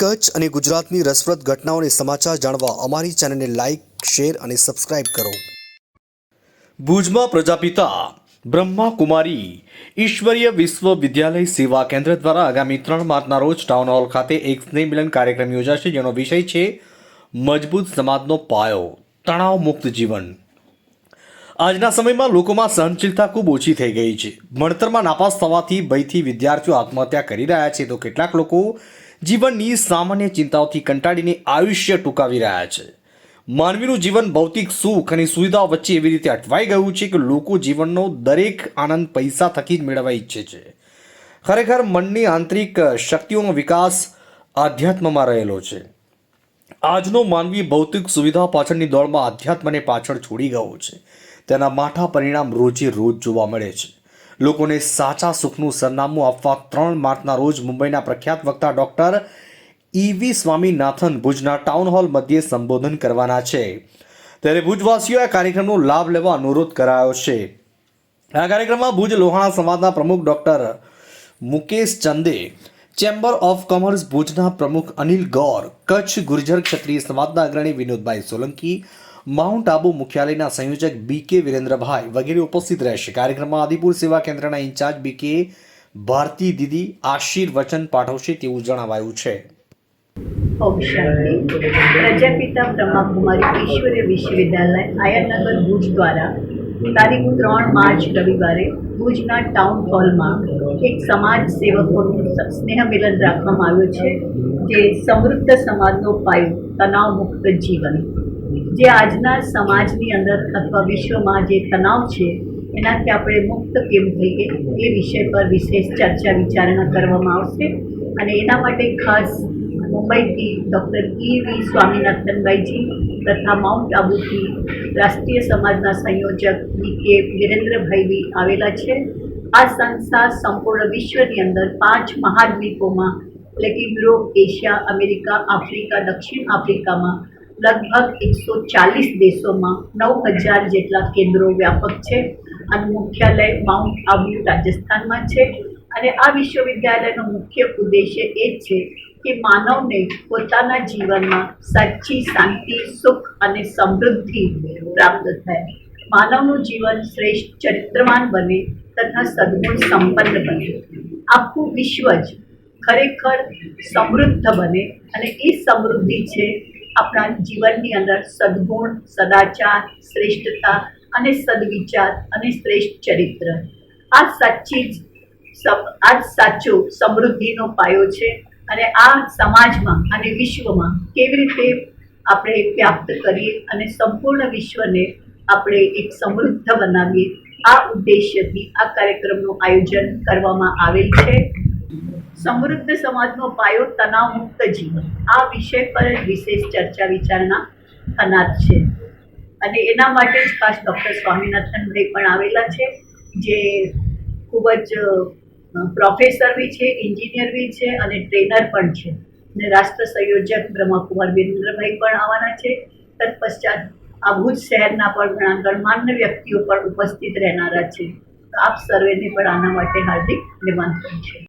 કચ્છ અને ગુજરાતની રસપ્રદ ઘટનાઓને સમાચાર જાણવા અમારી ચેનલને લાઇક શેર અને સબસ્ક્રાઇબ કરો. ભુજમાં પ્રજાપિતા બ્રહ્મા કુમારી ઈશ્વરીય વિશ્વવિદ્યાલય સેવા કેન્દ્ર દ્વારા આગામી ત્રણ માર્ચના રોજ ટાઉન હોલ ખાતે એક સ્નેહ મિલન કાર્યક્રમ યોજાશે, જેનો વિષય છે મજબૂત સમાજનો પાયો, તણાવ મુક્ત જીવન. આજના સમયમાં લોકોમાં સહનશીલતા ખૂબ ઓછી થઈ ગઈ છે. ભણતરમાં નાપાસ થવાથી ભયથી વિદ્યાર્થીઓ આત્મહત્યા કરી રહ્યા છે. તો કેટલાક લોકો જીવનની સામાન્ય ચિંતાઓથી કંટાળીને આયુષ્ય ટૂંકાવી રહ્યા છે. માનવીનું જીવન ભૌતિક સુખ અને સુવિધાઓ વચ્ચે એવી રીતે અટવાઈ ગયું છે કે લોકો જીવનનો દરેક આનંદ પૈસા થકી જ મેળવવા ઈચ્છે છે. ખરેખર મનની આંતરિક શક્તિઓનો વિકાસ આધ્યાત્મમાં રહેલો છે. આજનો માનવી ભૌતિક સુવિધા પાછળની દોડમાં આધ્યાત્મને પાછળ છોડી ગયો છે. તેના માઠા પરિણામ રોજે રોજ જોવા મળે છે. લોકોને સાચા સુખનું સરનામું આપવા ત્રણ માર્ચના રોજ મુંબઈના પ્રખ્યાત વક્તા ડોક્ટર ઈવી સ્વામીનાથન ભુજના ટાઉન હોલ મધ્યે સંબોધન કરવાના છે. ત્યારે ભુજવાસીઓએ આ કાર્યક્રમનો લાભ લેવા અનુરોધ કરાયો છે. આ કાર્યક્રમમાં ભુજ લોહાણા સમાજના પ્રમુખ doctor Mukesh Chande, chamber of commerce ભુજના પ્રમુખ અનિલ ગૌર, કચ્છ ગુર્જર ક્ષત્રિય સમાજના અગ્રણી વિનોદભાઈ સોલંકી માઉન્ટ આબુ મુખ્યાલયના સંયોજક બી કે વિરેન્દ્રભાઈ વગેરે ઉપસ્થિત રહેશે. કાર્યક્રમમાં આદિપુર સેવા કેન્દ્રના ઇન્ચાર્જ બી કે ભારતી દીદી આશીર્વચન પાઠવશે તેવું જણાવાયું છે. પ્રજાપિતા બ્રહ્માકુમારી ઈશ્વરીય વિશ્વવિદ્યાલય આયાનગર ભુજ દ્વારા તારીખ ત્રણ માર્ચ રવિવારે ભુજના ટાઉન હોલમાં એક સમાજ સેવકોનું સ્નેહ મિલન રાખવામાં આવ્યું છે, જે સમૃદ્ધ સમાજનો પાયો તણાવ મુક્ત જીવન જે આજના સમાજની અંદર અથવા વિશ્વમાં જે તણાવ છે, એનાથી આપણે મુક્ત કેમ થઈએ એ વિષય પર વિશેષ ચર્ચા વિચારણા કરવામાં આવશે. અને એના માટે ખાસ મુંબઈથી ડૉક્ટર ઈ વી સ્વામીનાથનભાઈજી તથા માઉન્ટ આબુથી રાષ્ટ્રીય સમાજના સંયોજક બી કે વિરેન્દ્રભાઈ આવેલા છે. આ સંસ્થા સંપૂર્ણ વિશ્વની અંદર પાંચ મહાદ્વીપોમાં એટલે કે યુરોપ, એશિયા, અમેરિકા, આફ્રિકા, દક્ષિણ આફ્રિકામાં લગભગ એકસો ચાલીસ દેશોમાં નવ હજાર જેટલા કેન્દ્રો વ્યાપક છે. અને મુખ્યાલય માઉન્ટ આબુ રાજસ્થાનમાં છે. અને આ વિશ્વવિદ્યાલયનો મુખ્ય ઉદ્દેશ્ય એ છે કે માનવને પોતાના જીવનમાં સાચી શાંતિ, સુખ અને સમૃદ્ધિ પ્રાપ્ત થાય. માનવનું જીવન શ્રેષ્ઠ ચરિત્રવાન બને તથા સદગુણ સંપન્ન બને. આખું વિશ્વ જ ખરેખર સમૃદ્ધ બને અને એ સમૃદ્ધિ છે આપણા જીવનની અંદર સદગુણ, સદાચાર, શ્રેષ્ઠતા અને સદવિચાર અને શ્રેષ્ઠ ચરિત્ર. આ સાચી જ આ સાચો સમૃદ્ધિનો પાયો છે અને આ સમાજમાં અને વિશ્વમાં કેવી રીતે આપણે વ્યાપ્ત કરીએ અને સંપૂર્ણ વિશ્વને આપણે એક સમૃદ્ધ બનાવીએ, આ ઉદ્દેશ્યથી આ કાર્યક્રમનું આયોજન કરવામાં આવેલ છે. સમૃદ્ધ સમાજનો પાયો તણાવ મુક્ત જીવન. આ વિષય પર જ વિશેષ ચર્ચા વિચારણા થનાર છે. અને એના માટે જ ખાસ ડૉક્ટર સ્વામિનાથનભાઈ પણ આવેલા છે, જે ખૂબ જ પ્રોફેસર બી છે, એન્જિનિયર બી છે અને ટ્રેનર પણ છે. અને રાષ્ટ્ર સંયોજક બ્રહ્માકુમાર વિરેન્દ્રભાઈ પણ આવવાના છે. તત્પશ્ચાત આ ભુજ શહેરના પણ ઘણા ગણમાન્ય વ્યક્તિઓ પણ ઉપસ્થિત રહેનારા છે. આપ સર્વેને પણ આના માટે હાર્દિક નિમંત્રણ છે.